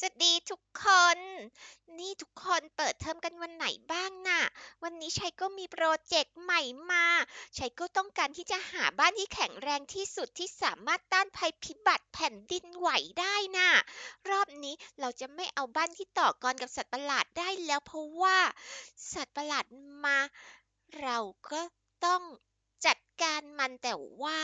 สวัสดีทุกคน นี่ทุกคนเปิดเทอมกันวันไหนบ้างน่ะ วันนี้ชัยก็มีโปรเจกต์ใหม่มาชัยก็ต้องการที่จะหาบ้านที่แข็งแรงที่สุดที่สามารถต้านภัยพิบัติแผ่นดินไหวได้น่ะ รอบนี้เราจะไม่เอาบ้านที่ต่อกรกับสัตว์ประหลาดได้แล้วเพราะว่า สัตว์ประหลาดมา เราก็ต้อง การมันแต่ว่า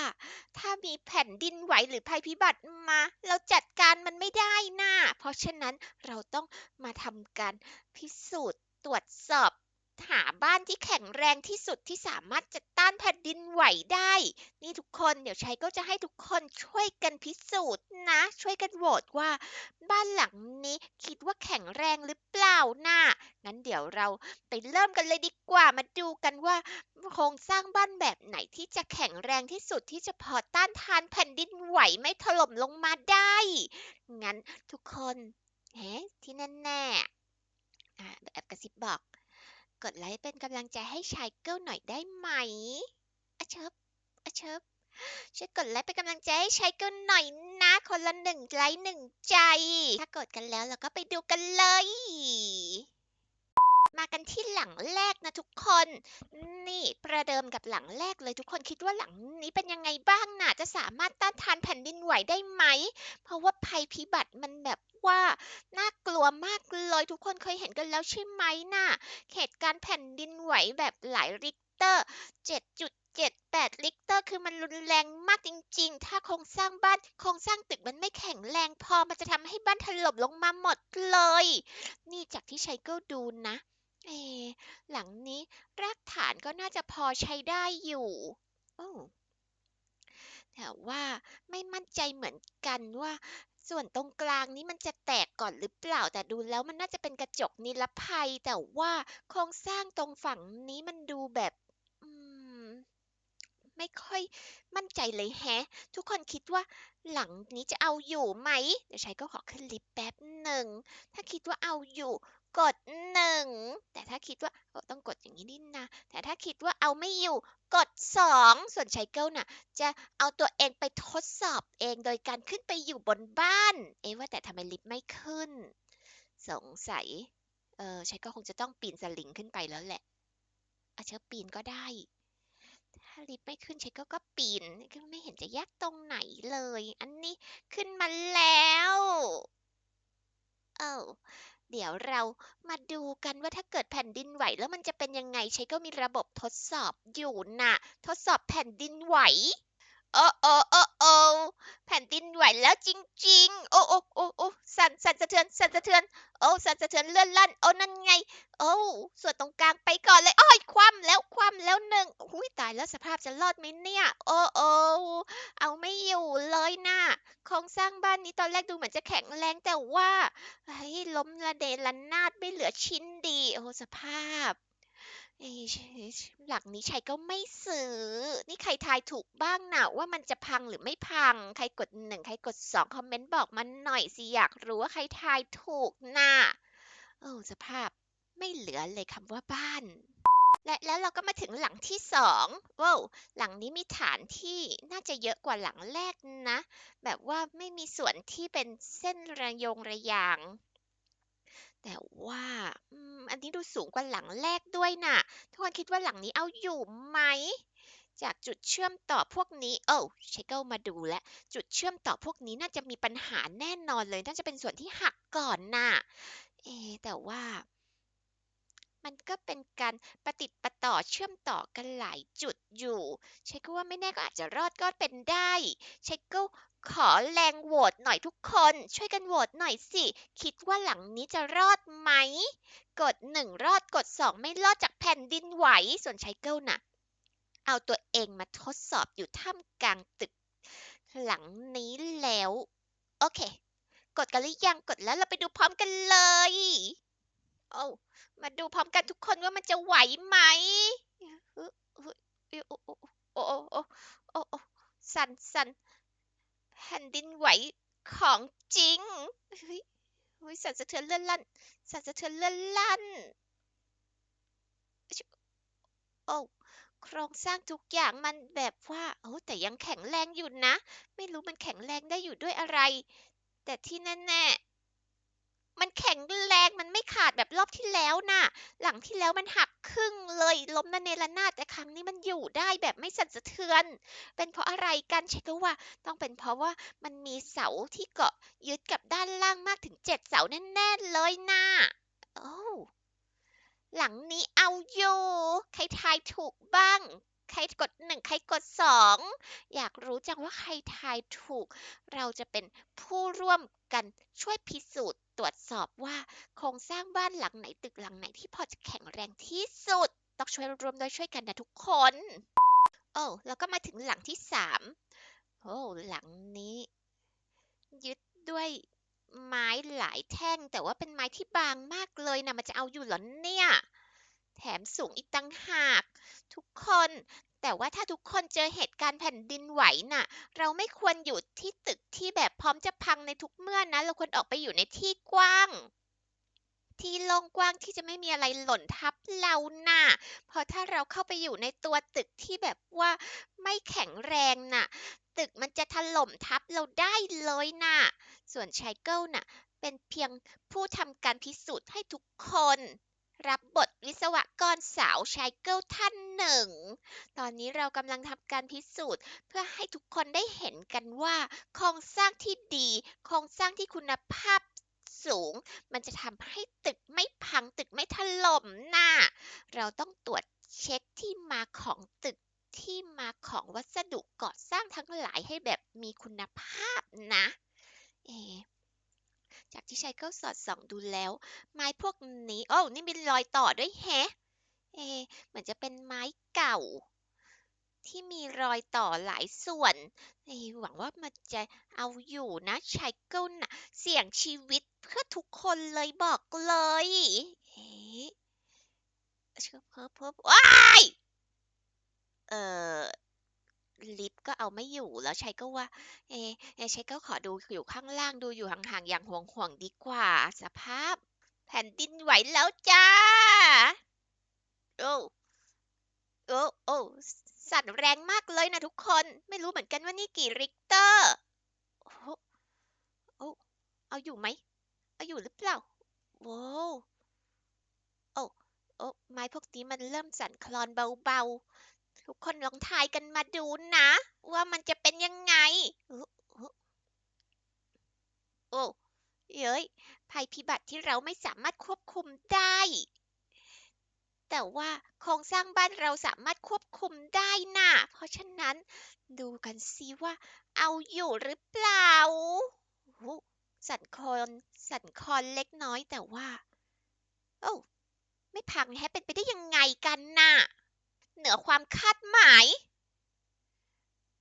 ถ้ามีแผ่นดินไหวหรือภัยพิบัติมา เราจัดการมันไม่ได้น่ะเพราะฉะนั้นเราต้องมาทำการพิสูจน์ตรวจสอบ หาบ้านที่แข็งแรงที่สุดที่สามารถจะต้านแผ่นดินไหวได้ นี่ทุกคนเดี๋ยวชัยก็จะให้ทุกคนช่วยกันพิสูจน์นะ ช่วยกันโหวตว่า บ้านหลังนี้คิดว่าแข็งแรงหรือเปล่าน่ะงั้นเดี๋ยวเราไปเริ่มกันเลยดีกว่ามาดูกันว่าโครงสร้างบ้านแบบไหนที่จะแข็งแรงที่สุดที่จะพอต้านทานแผ่นดินไหวไม่ถล่มลงมาได้ งั้นทุกคนเฮ้ที่แน่ๆอ่าแอบกระซิบบอก กดไลค์เป็นกำลังใจให้ชายเกิลหน่อยได้ไหมอะเชิบอะเชิบช่วยกดไลค์เป็นกำลังใจให้ชายเกิลหน่อยนะ คนละหนึ่งไลค์หนึ่งใจ ถ้ากดกันแล้วเราก็ไปดูกันเลย มากันที่หลังแรกนะทุกคน นี่ประเดิมกับหลังแรกเลยทุกคนคิดว่าหลังนี้เป็นยังไงบ้างน่ะจะสามารถต้านทานแผ่นดินไหวได้ไหม เพราะว่าภัยพิบัติมันแบบว่าน่ากลัวมากเลยทุกคนเคยเห็นกันแล้วใช่ไหมน่ะเหตุการณ์แผ่นดินไหวแบบหลายริกเตอร์7.78ริกเตอร์ คือมันรุนแรงมากจริง ๆ ถ้าโครงสร้างบ้านโครงสร้างตึกมันไม่แข็งแรงพอมันจะทำให้บ้านถล่มลงมาหมดเลย นี่จากที่ชัยเกิลดูนะ เอะหลังนี้รากฐานก็น่าจะพอใช้ได้อยู่โอ้แต่ว่าไม่มั่นใจเหมือนกันว่า ส่วนตรงกลางนี้มันจะแตกก่อนหรือเปล่า แต่ดูแล้วมันน่าจะเป็นกระจกนิรภัย แต่ว่าโครงสร้างตรงฝั่งนี้มันดูแบบอืมไม่ค่อยมั่นใจเลยแฮะ ทุกคนคิดว่าหลังนี้จะเอาอยู่ไหม เดี๋ยวชัยก็ขอขึ้นลิฟต์แป๊บหนึ่ง ถ้าคิดว่าเอาอยู่ กดหนึ่งแต่ถ้าคิดว่าต้องกดอย่างนี้นิดนะแต่ถ้าคิดว่าเอาไม่อยู่กดสองส่วนชัยเกิลน่ะ จะเอาตัวเองไปทดสอบเองโดยการขึ้นไปอยู่บนบ้าน เอ๊ว่าแต่ทำไมลิฟต์ไม่ขึ้น สงสัยเออชัยก็คงจะต้องปีนสลิงขึ้นไปแล้วแหละอาจจะปีนก็ได้ถ้าลิฟต์ไม่ขึ้นชัยก็ก็ปีนก็ไม่เห็นจะยากตรงไหนเลย อันนี้ขึ้นมาแล้ว อ้าเดี๋ยวเรามาดูกันว่าถ้าเกิดแผ่นดินไหวแล้วมันจะเป็นยังไงใช้ก็มีระบบทดสอบอยู่นะ ทดสอบแผ่นดินไหว โอ้โอ้โอ้โอ้แผ่นดินไหวแล้วจริง ๆ โอ้โอ้โอ้โอ้สั่นสั่นสะเทือนสั่นสะเทือน โอ้สั่นสะเทือนเลื่อนลั่นโอ้นั่นไง โอ้ส่วนตรงกลางไปก่อนเลยอ้อยคว่ำแล้วคว่ำแล้วหนึ่งอุ้ยตายแล้วสภาพจะรอดไหมเนี่ย โอ้โอ้เอาไม่อยู่เลยน่ะโครงสร้างบ้านนี้ตอนแรกดูเหมือนจะแข็งแรงแต่ว่าเฮ้ยล้มระเนระนาดไม่เหลือชิ้นดี โอ้สภาพ หลักนี้ชัยก็ไม่ซื้อ นี่ใครทายถูกบ้างนะว่ามันจะพังหรือไม่พัง ใครกดหนึ่งใครกดสองคอมเมนต์บอกมันหน่อยสิ อยากรู้ว่าใครทายถูกนะโอ้สภาพไม่เหลือเลยคำว่าบ้านและแล้วเราก็มาถึงหลังที่สองว้าวหลังนี้มีฐานที่น่าจะเยอะกว่าหลังแรกนะ แบบว่าไม่มีส่วนที่เป็นเส้นระยงระยาง แต่ว่าอืมอันนี้ดูสูงกว่าหลังแรกด้วยน่ะ ทุกคนคิดว่าหลังนี้เอาอยู่ไหม จากจุดเชื่อมต่อพวกนี้ โอ้เชคเกิลมาดูแล้วจุดเชื่อมต่อพวกนี้น่าจะมีปัญหาแน่นอนเลย น่าจะเป็นส่วนที่หักก่อนน่ะ เอ แต่ว่า มันก็เป็นการประติดประต่อเชื่อมต่อกันหลายจุดอยู่เชคก็ว่าไม่แน่ก็อาจจะรอดก็เป็นได้เชคก็ขอแรงโหวตหน่อยทุกคน ช่วยกันโหวตหน่อยสิ คิดว่าหลังนี้จะรอดไหม กดหนึ่งรอดกดสองไม่รอดจากแผ่นดินไหว ส่วนไชเกิลน่ะ เอาตัวเองมาทดสอบอยู่ท่ามกลางตึก หลังนี้แล้ว โอเค กดกันหรือยังกดแล้วเราไปดูพร้อมกันเลย โอ้ มาดูพร้อมกันทุกคนว่ามันจะไหวไหมโอ้โอ้โอ้โอ้สั่นสั่นแผ่นดินไหวของจริงเฮ้ยสั่นสะเทือนเลื่อนลั่นสั่นสะเทือนเลื่อนลั่นโอ้โครงสร้างทุกอย่างมันแบบว่าโอ้แต่ยังแข็งแรงอยู่นะ ไม่รู้มันแข็งแรงได้อยู่ด้วยอะไร แต่ที่แน่ๆ มันแข็งแรงมันไม่ขาดแบบรอบที่แล้วน่ะ หลังที่แล้วมันหักครึ่งเลยล้มระเนระนาดแต่ครั้งนี้มันอยู่ได้แบบไม่สั่นสะเทือน เป็นเพราะอะไรกันฉันก็ว่า ต้องเป็นเพราะว่ามันมีเสาที่เกาะยึดกับด้านล่างมากถึงเจ็ดเสาแน่ๆเลยน่ะโอ้หลังนี้เอาอยู่ใครทายถูกบ้าง ใครกดหนึ่งใครกดสองอยากรู้จังว่าใครทายถูก เราจะเป็นผู้ร่วม กันช่วยพิสูจน์ตรวจสอบว่าโครงสร้างบ้านหลังไหนตึกหลังไหนที่พอจะแข็งแรงที่สุด ต้องช่วยรวมโดวยช่วยกันนะทุกคน โอ้แล้วก็มาถึงหลังที่สามโอ้หลังนี้ ยึดด้วยไม้หลายแท่ง แต่ว่าเป็นไม้ที่บางมากเลยนะมันจะเอาอยู่หรอเนี่ย แถมสูงอีกตั้งหาก ทุกคน แต่ว่าถ้าทุกคนเจอเหตุการณ์แผ่นดินไหวน่ะ เราไม่ควรอยู่ที่ตึกที่แบบพร้อมจะพังในทุกเมื่อนะ เราควรออกไปอยู่ในที่กว้าง ที่โล่งกว้างที่จะไม่มีอะไรหล่นทับเราน่ะ เพราะถ้าเราเข้าไปอยู่ในตัวตึกที่แบบว่าไม่แข็งแรงน่ะ ตึกมันจะถล่มทับเราได้เลยน่ะ ส่วนชายเกิลน่ะ เป็นเพียงผู้ทำการพิสูจน์ให้ทุกคน รับบทวิศวกรสาวชายเกิลท่านหนึ่ง ตอนนี้เรากำลังทำการพิสูจน์ เพื่อให้ทุกคนได้เห็นกันว่าโครงสร้างที่ดี โครงสร้างที่คุณภาพสูง มันจะทำให้ตึกไม่พังตึกไม่ถล่มน่ะ เราต้องตรวจเช็คที่มาของตึกที่มาของวัสดุก่อสร้างทั้งหลายให้แบบมีคุณภาพนะ เอะ จากที่ชายกิลสอดส่องดูแล้ว ไม้พวกนี้ โอ้นี่มีรอยต่อด้วยแฮะ เอ เหมือนจะเป็นไม้เก่า ที่มีรอยต่อหลายส่วนหวังว่ามันจะเอาอยู่นะชายเกิลน่ะเสี่ยงชีวิตเพื่อทุกคนเลยบอกเลยเอ๊ะเชิบเพิบเพิบว้ายเอ่อ ลิฟต์ก็เอาไม่อยู่แล้วชัยก็ว่า เอเอชัยก็ขอดูอยู่ข้างล่างดูอยู่ห่างๆอย่างห่วงๆดีกว่า สภาพ แผ่นดินไหวแล้วจ้า โอ้โอ้โอ้สั่นแรงมากเลยนะทุกคนไม่รู้เหมือนกันว่านี่กี่ริกเตอร์โอ้โอ้เอาอยู่ไหมเอาอยู่หรือเปล่าโว้โอ้โอ้ไม้พวกนี้มันเริ่มสั่นคลอนเบาๆ ทุกคนลองทายกันมาดูนะ ว่ามันจะเป็นยังไง โอ้เย้ยภัยพิบัติที่เราไม่สามารถควบคุมได้ แต่ว่าโครงสร้างบ้านเราสามารถควบคุมได้น่ะ เพราะฉะนั้นดูกันซิว่า เอาอยู่หรือเปล่า สั่นคอนสั่นคอนเล็กน้อยแต่ว่า โอ้ไม่พังแฮะเป็นไปได้ยังไงกันน่ะ เหนือความคาดหมาย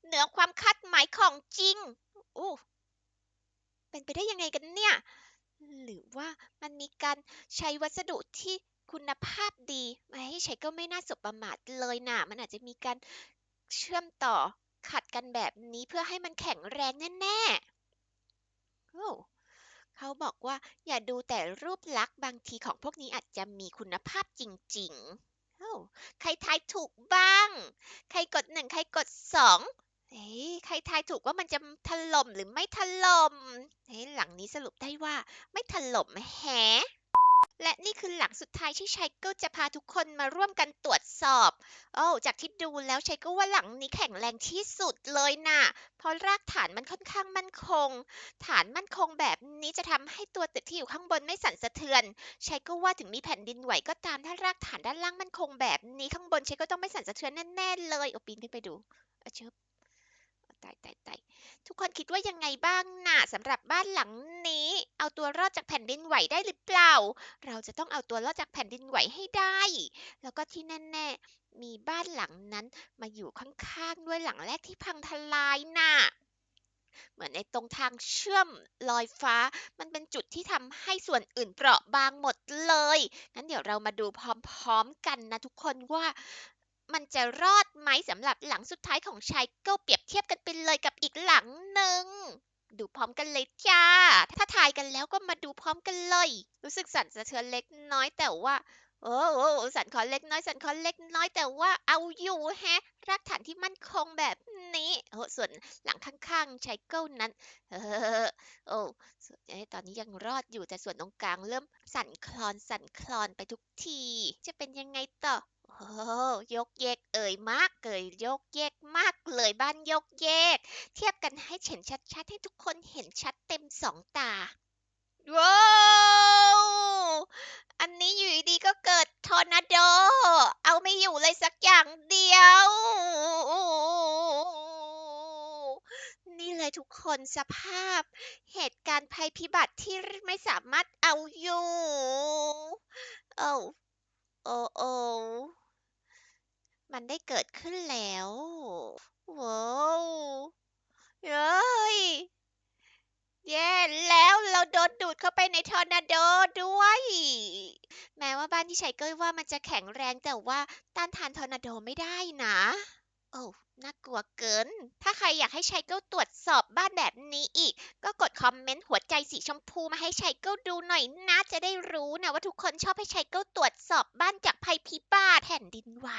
เหนือความคาดหมายของจริงโอ้เป็นไปได้ยังไงกันเนี่ย หรือว่ามันมีการใช้วัสดุที่คุณภาพดีมาให้ใช้ก็ไม่น่าสบประมาทเลยน่ะมันอาจจะมีการเชื่อมต่อขัดกันแบบนี้เพื่อให้มันแข็งแรงแน่ๆโอ้เขาบอกว่าอย่าดูแต่รูปลักษณ์บางทีของพวกนี้อาจจะมีคุณภาพจริง ๆ อ้ใครทายถูกบ้าง ใครกดหนึ่งใครกดสองเอ้ยใครทายถูกว่ามันจะถล่มหรือไม่ถล่มเฮ้ยหลังนี้สรุปได้ว่าไม่ถล่มแฮะ และนี่คือหลังสุดท้ายที่ชัยเกิลจะพาทุกคนมาร่วมกันตรวจสอบ โอ้จากที่ดูแล้วชัยเกิลว่าหลังนี้แข็งแรงที่สุดเลยน่ะ เพราะรากฐานมันค่อนข้างมั่นคง ฐานมั่นคงแบบนี้จะทำให้ตัวตึกที่อยู่ข้างบนไม่สั่นสะเทือนชัยก็ว่าถึงมีแผ่นดินไหวก็ตามถ้ารากฐานด้านล่างมั่นคงแบบนี้ข้างบนชัยก็ต้องไม่สั่นสะเทือนแน่ๆเลยเอาปีนขึ้นไปดูเอาเชิบ ตายตายตายทุกคนคิดว่ายังไงบ้างน่ะสำหรับบ้านหลังนี้ เอาตัวรอดจากแผ่นดินไหวได้หรือเปล่า เราจะต้องเอาตัวรอดจากแผ่นดินไหวให้ได้ แล้วก็ที่แน่ๆมีบ้านหลังนั้นมาอยู่ข้างๆด้วยหลังแรกที่พังทลายน่ะเหมือนในตรงทางเชื่อมลอยฟ้า มันเป็นจุดที่ทำให้ส่วนอื่นเปราะบางหมดเลย งั้นเดี๋ยวเรามาดูพร้อมๆกันนะทุกคนว่า มันจะรอดไหมสำหรับหลังสุดท้ายของชายเกิลเปรียบเทียบกันไปเลยกับอีกหลังหนึ่ง ดูพร้อมกันเลยจ้า ถ้าทายกันแล้วก็มาดูพร้อมกันเลย รู้สึกสั่นสะเทือนเล็กน้อยแต่ว่าโอ้โอสั่นคลอนเล็กน้อยสั่นคลอนเล็กน้อยแต่ว่าเอาอยู่แฮะรากฐานที่มั่นคงแบบนี้โอ้ส่วนหลังข้างๆไชเกิลนั้นเออโอ้ตอนนี้ยังรอดอยู่แต่ส่วนตรงกลางเริ่มสั่นคลอนสั่นคลอนไปทุกที จะเป็นยังไงต่อ ยกเยกเอ่ยมากเอ่ยยกเยกมากเลยบ้านยกเยก เทียบกันให้เห็นชัดๆ ให้ทุกคนเห็นชัดเต็มสองตาว้าวอันนี้อยู่ดีก็เกิดทอร์นาโด เอาไม่อยู่เลยสักอย่างเดียว นี่เลยทุกคนสภาพ เหตุการณ์ภัยพิบัติที่ไม่สามารถเอาอยู่ โอ้โอ้โอ้ มันได้เกิดขึ้นแล้ว ว้าวเย้ยแย่แล้วเราโดนดูดเข้าไปในทอร์นาโดด้วย แม้ว่าบ้านที่ชัยเก้ยว่ามันจะแข็งแรงแต่ว่าต้านทานทอร์นาโดไม่ได้นะ โอ้น่ากลัวเกิน ถ้าใครอยากให้ชัยเก้าตรวจสอบบ้านแบบนี้อีก ก็กดคอมเมนต์หัวใจสีชมพูมาให้ชัยเก้าดูหน่อยนะจะได้รู้นะว่าทุกคนชอบให้ชัยเก้าตรวจสอบบ้านจากภัยพิบัติแผ่นดินไหว